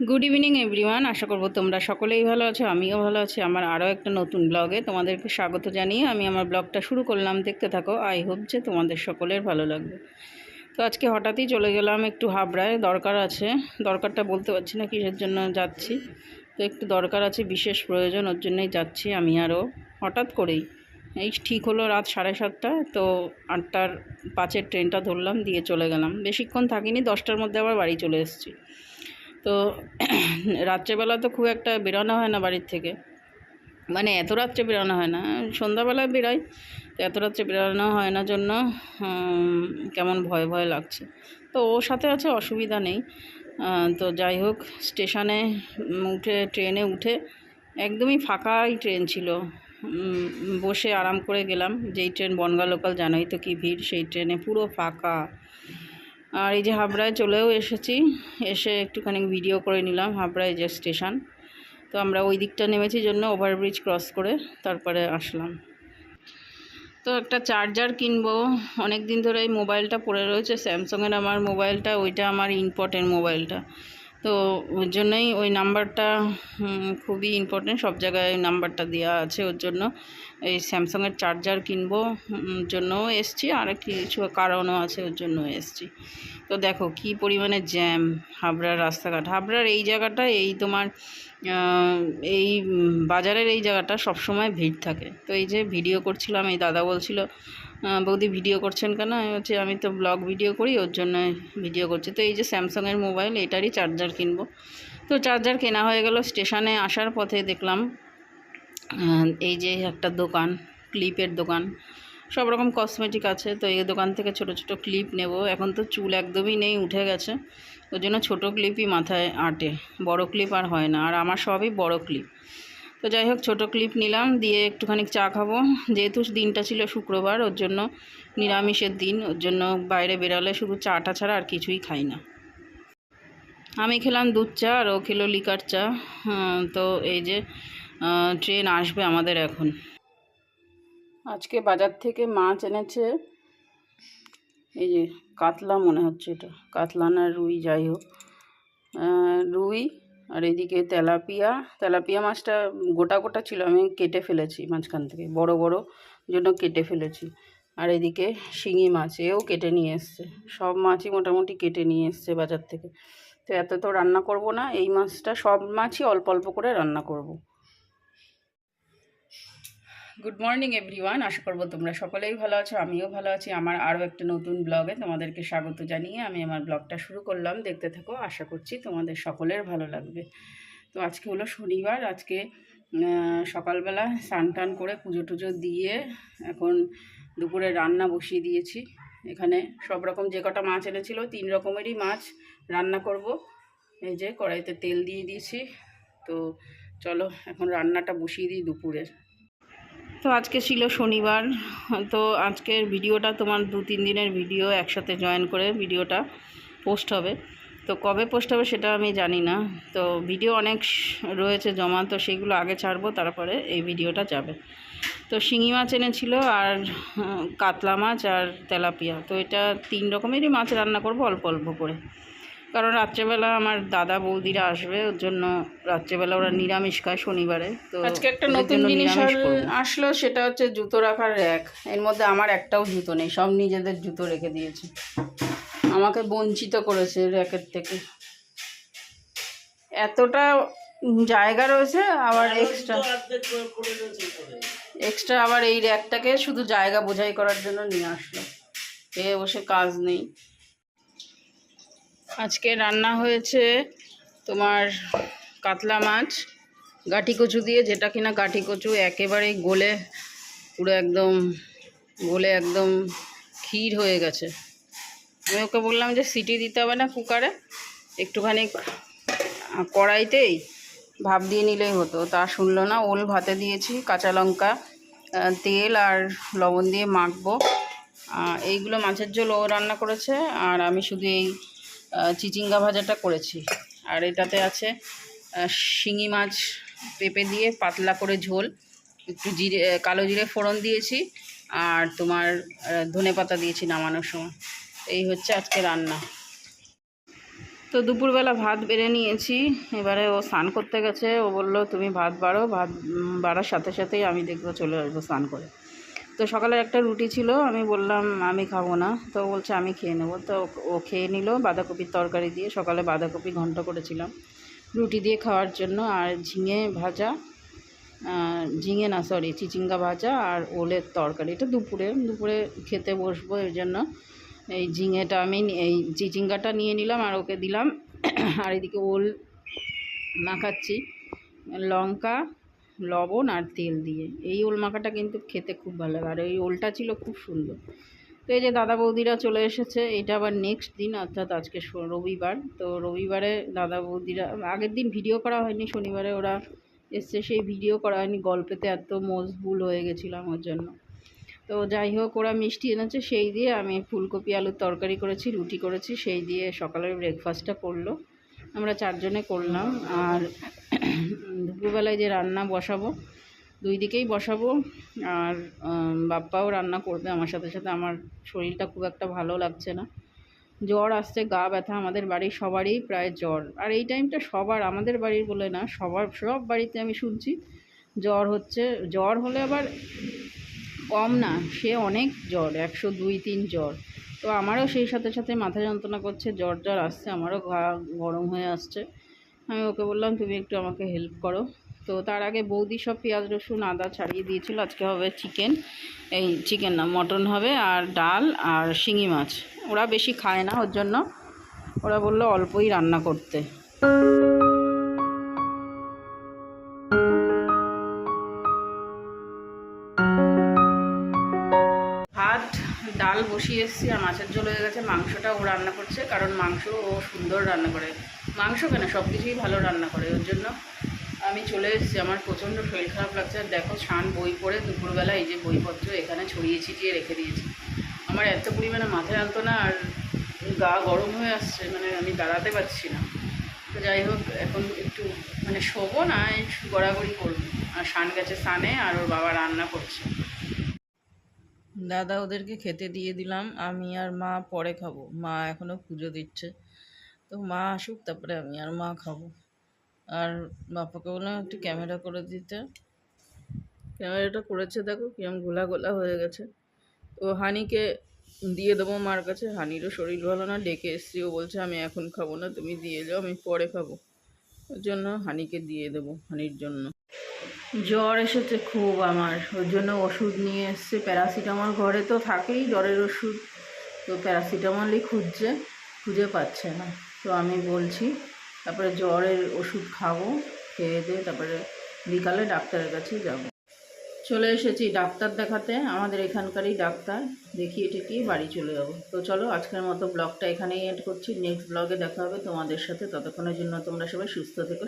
Good evening everyone আশা করব তোমরা সকলেই ভালো আছো, আমিও ভালো আছি। আমার আরও একটা নতুন ব্লগে তোমাদেরকে স্বাগত জানিয়ে আমি আমার ব্লগটা শুরু করলাম। দেখতে থাকো আই হোপ যে তোমাদের সকলের ভালো লাগবে। তো আজকে হঠাৎই চলে গেলাম একটু হাবড়ায়, দরকার আছে। দরকারটা বলতে পারছি না কিসের জন্য যাচ্ছি। তো একটু দরকার আছে, বিশেষ প্রয়োজন, ওর জন্যই যাচ্ছি আমি আরও। হঠাৎ করেই, এই ঠিক হলো রাত সাড়ে সাতটা, তো আটটার পাঁচের ট্রেনটা ধরলাম, দিয়ে চলে গেলাম। বেশিক্ষণ থাকিনি, দশটার মধ্যে আবার বাড়ি চলে এসেছি। তো রাত্রেবেলা তো খুব একটা বেরোনো হয় না বাড়ির থেকে। মানে এত রাত্রে বেরোনো হয় না, সন্ধ্যাবেলায় বেরোয়, তো এত রাত্রে বেরোনো হয় না জন্য কেমন ভয় ভয় লাগছে। তো ওর সাথে আছে, অসুবিধা নেই। তো যাই হোক, স্টেশনে উঠে, ট্রেনে উঠে, একদমই ফাঁকাই ট্রেন ছিল। বসে আরাম করে গেলাম। যেই ট্রেন বনগা লোকাল জানোই তো কি ভিড়, সেই ট্রেনে পুরো ফাঁকা। আর এই যে হাবড়ায় চলেও এসেছি। এসে একটুখানি ভিডিও করে নিলাম, হাবড়ায় যে স্টেশন তো আমরা ওই দিকটা নেমেছি জন্য ওভারব্রিজ ক্রস করে তারপরে আসলাম। তো একটা চার্জার কিনবো। অনেক দিন ধরে এই মোবাইলটা পড়ে রয়েছে। স্যামসংয়ের আমার মোবাইলটা ওইটা আমার ইম্পর্টেন্ট মোবাইলটা তো ওর জন্যই ওই নাম্বারটা খুবই ইম্পর্টেন্ট সব জায়গায় ওই নাম্বারটা দেওয়া আছে ওর জন্য। এই স্যামসাংয়ের চার্জার কিনবো জন্যও এসছি। আর কিছু কারণও আছে ওর জন্য এসছি। তো দেখো কি পরিমাণে জ্যাম হাবড়ার রাস্তাঘাট। হাবড়ার এই জায়গাটা, এই তোমার এই বাজারের এই জায়গাটা সবসময় ভিড় থাকে। তো এই যে ভিডিও করছিলাম, এই দাদা বলছিল বৌদি ভিডিও করছেন কেন? আমি হচ্ছে আমি তো ব্লগ ভিডিও করি, ওর জন্য ভিডিও করছি। তো এই যে স্যামসাংয়ের মোবাইল, এটারই চার্জার কিনবো। তো চার্জার কেনা হয়ে গেল, স্টেশনে আসার পথে দেখলাম এই যে একটা দোকান, ক্লিপের দোকান। সব রকম কসমেটিক আছে তো এই দোকান থেকে ছোট ছোট ক্লিপ নেব। এখন তো চুল একদমই নেই উঠে গেছে। ওই জন্য ছোটো ক্লিপই মাথায় আঁটে। বড় ক্লিপ আর হয় না আর আমার সবই বড় ক্লিপ তো যাই হোক ছোটো ক্লিপ নিলাম দিয়ে একটুখানি চা খাব। যেহেতু দিনটা ছিল শুক্রবার ওর জন্য নিরামিষের দিন ওর জন্য বাইরে বেরোলে শুধু চাটা ছাড়া আর কিছুই খাই না। আমি খেলাম দুধ চা আর ও খেলো লিকার চা। হ্যাঁ, তো এই যে ট্রেন আসবে আমাদের এখন। আজকে বাজার থেকে মাছ এনেছে। এই যে কাতলা মনে হচ্ছে এটা, কাতলা না রুই, যাই হোক। রুই আর এদিকে তেলাপিয়া। তেলাপিয়া মাছটা গোটা গোটা ছিল, আমি কেটে ফেলেছি মাঝখান থেকে, বড় বড় জন্য কেটে ফেলেছি। আর এদিকে শিঙি মাছ, এও কেটে নিয়ে এসছে, সব মাছই মোটামুটি কেটে নিয়ে এসছে বাজার থেকে। তো এত তো রান্না করব না, এই মাছটা সব মাছই অল্প অল্প করে রান্না করব। গুড মর্নিং এভরিওয়ান আশা করব তোমরা সকলেই ভালো আছো, আমিও ভালো আছি। আমার আরও একটা নতুন ব্লগে তোমাদেরকে স্বাগত জানিয়ে আমি আমার ব্লগটা শুরু করলাম। দেখতে থাকো, আশা করছি তোমাদের সকলের ভালো লাগবে। তো আজকে হলো শনিবার, আজকে সকালবেলা স্নান টান করে পুজো টুজো দিয়ে এখন দুপুরে রান্না বসিয়ে দিয়েছি। এখানে সব রকম যে কটা মাছ এনেছিল, তিন রকমেরই মাছ রান্না করব। এই যে কড়াইতে তেল দিয়ে দিয়েছি। তো চলো, এখন রান্নাটা বসিয়ে দিই দুপুরের। তো আজকে ছিল শনিবার, তো আজকের ভিডিওটা তোমার দু তিন দিনের ভিডিও একসাথে জয়েন করে ভিডিওটা পোস্ট হবে। তো কবে পোস্ট হবে সেটা আমি জানি না, তো ভিডিও অনেক রয়েছে জমা, তো সেগুলো আগে ছাড়বো, তারপরে এই ভিডিওটা যাবে। তো শিঙি মাছ এনেছিল আর, কাতলা মাছ আর তেলাপিয়া, তো এটা তিন রকমেরই মাছ রান্না করব অল্প অল্প করে। কারণ রাত্রেবেলা আমার দাদা বৌদিরা আসবে ওর জন্য রাত্রেবেলা ওরা নিরামিষ খায় শনিবারে তো আজকে একটা নতুন জিনিস। আসলো সেটা হচ্ছে জুতো রাখার র্যাক। এর মধ্যে আমার একটাও জুতো নেই সব নিজেদের জুতো রেখে দিয়েছে। আমাকে বঞ্চিত করেছে র্যাকের থেকে। এতটা জায়গা রয়েছে আবার এক্সট্রা এক্সট্রা আবার এই র্যাকটাকে শুধু জায়গা বোঝাই করার জন্য নিয়ে আসলো। এ বসে কাজ নেই। আজকে রান্না হয়েছে তোমার কাতলা মাছ, গাঠি কচু দিয়ে, যেটা কিনা গাঠি কচু একেবারেই গলে পুরো একদম, গলে একদম ক্ষীর হয়ে গেছে। আমি ওকে বললাম যে সিটি দিতে হবে না কুকারে, একটুখানি কড়াইতেই ভাপ দিয়ে নিলেই হতো। তা শুনলো না, ওল ভাতে দিয়েছি, কাঁচা লঙ্কা তেল আর লবণ দিয়ে মাখবো। এইগুলো মাছের ঝোল ও রান্না করেছে, আর আমি শুধু এই চিচিঙ্গা ভাজাটা করেছি। আর এটাতে আছে শিঙি মাছ পেঁপে দিয়ে পাতলা করে ঝোল, একটু জিরে কালো জিরে ফোড়ন দিয়েছি, আর তোমার ধনে পাতা দিয়েছি নামানোর সময়। এই হচ্ছে আজকে রান্না। তো দুপুরবেলা ভাত বেড়ে নিয়েছি, এবারে ও স্নান করতে গেছে, ও বলল, তুমি ভাত বাড়ো, ভাত বাড়ার সাথে সাথেই আমি দেখব, চলে আসব স্নান করে। তো সকালের একটা রুটি ছিল, আমি বললাম, আমি খাব না। তো বলছে, আমি খেয়ে নেব। তো ও- খেয়ে নিল, বাঁধাকপির তরকারি দিয়ে। সকালে বাঁধাকপি ঘন্ট করেছিলাম রুটি দিয়ে খাওয়ার জন্য, আর ঝিঙে ভাজা ঝিঙে না সরি চিচিঙ্গা ভাজা আর ওলের তরকারি। এটা দুপুরে দুপুরে খেতে বসবো এর জন্য। এই ঝিঙেটা আমি এই চিচিঙ্গাটা নিয়ে নিলাম আর ওকে দিলাম। আর এদিকে ওল মাখাচ্ছি, লঙ্কা লবণ আর তেল দিয়ে। এই ওল মাখাটা কিন্তু খেতে খুব ভালো লাগে। আর এই ওলটা ছিল খুব সুন্দর। তো এই যে দাদা বৌদিরা চলে এসেছে, এটা আবার নেক্সট দিন, অর্থাৎ আজকে রবিবার। তো রবিবারে দাদা বৌদিরা, আগের দিন ভিডিও করা হয়নি, শনিবারে ওরা এসছে, সেই ভিডিও করা হয়নি। গল্পেতে এত মজবুল হয়ে গেছিলাম ওর জন্য। তো যাই হোক, ওরা মিষ্টি এনেছে, সেই দিয়ে আমি ফুলকপি, আলুর তরকারি করেছি, রুটি করেছি, সেই দিয়ে সকালের ব্রেকফাস্টটা করল। আমরা চারজনে করলাম। আর দুপুরবেলায় যে রান্না বসাবো, দুই দিকেই বসাবো আর বাপ্পাও রান্না করবে আমার সাথে সাথে। আমার শরীরটা খুব একটা ভালো লাগছে না। জ্বর আসছে, গা ব্যথা আমাদের বাড়ির সবারই প্রায় জ্বর। আর এই টাইমটা সবার, আমাদের বাড়ির বলে না, সবার, সব বাড়িতে আমি শুনছি জ্বর হচ্ছে। জ্বর হলে আবার কম না, সে অনেক জ্বর, একশো দুই, তিন জ্বর। তো আমারও সেই সাথে সাথে মাথা যন্ত্রণা করছে জ্বর জ্বর আসছে, আমারও গা গরম হয়ে আসছে। আমি ওকে বললাম, তুমি একটু আমাকে হেল্প করো। তো তার আগে বৌদি সব পেঁয়াজ, রসুন, আদা ছাড়িয়ে দিয়েছিল। আজকে হবে চিকেন এই চিকেন না মটন হবে, আর ডাল আর শিঙি মাছ। ওরা বেশি খায় না, ওর জন্য। ওরা বলল অল্পই রান্না করতে। ভাত, ডাল বসিয়ে এসেছি, আর মাছের ঝোল হয়ে গেছে। মাংসটা ও রান্না করছে, কারণ মাংস ও সুন্দর রান্না করে। মাংস কেন? সব কিছুই ভালো রান্না করে, ওর জন্য আমি চলে এসেছি। আমার প্রচণ্ড শরীর খারাপ লাগছে। আর দেখো ছান বই পড়ে দুপুরবেলা এই যে বইপত্র এখানে ছড়িয়ে ছিটিয়ে রেখে দিয়েছি। আমার এত পরিমাণে মাথা না, আর গা গরম হয়ে আসছে মানে আমি দাঁড়াতে পারছি না। তো যাই হোক, এখন একটু মানে শোবো না গড়াগড়ি করব। আর সান গেছে সানে আর ওর বাবা রান্না করছে। দাদা ওদেরকে খেতে দিয়ে দিলাম, আমি আর মা পরে খাব। মা এখনও পুজো দিচ্ছে। তো মা আসুক, তারপরে আমি আর মা খাব। আর বাপাকে বললাম, একটু ক্যামেরা করে দিতে। ক্যামেরাটা করেছে, দেখো কিরম গোলা গোলা হয়ে গেছে। তো হানিকে দিয়ে দেবো মার কাছে। হানিরও শরীর ভালো না, ডেকে এসছি। ও বলছে, আমি এখন খাব না, তুমি দিয়ে যাও, আমি পরে খাব। ওর জন্য হানিকে দিয়ে দেবো, হানির জন্য। জ্বর এসেছে খুব আমার। ওর জন্য ওষুধ নিয়ে এসছে। প্যারাসিটামল ঘরে তো থাকেই, জ্বরের ওষুধ। তো প্যারাসিটামলই খুঁজছে, খুঁজে পাচ্ছে না। তো আমি বলছি, তারপরে জ্বরের ওষুধ খাব, খেয়ে দিয়ে তারপরে বিকালে ডাক্তারের কাছে যাব। চলে এসেছি ডাক্তার দেখাতে, আমাদের এখানকারই ডাক্তার। দেখিয়ে টেকিয়ে বাড়ি চলে যাব। তো চলো, আজকের মতো ব্লগটা এখানেই এড করছি। নেক্সট ব্লগে দেখা হবে তোমাদের সাথে। ততক্ষণের জন্য তোমরা সবাই সুস্থ থেকো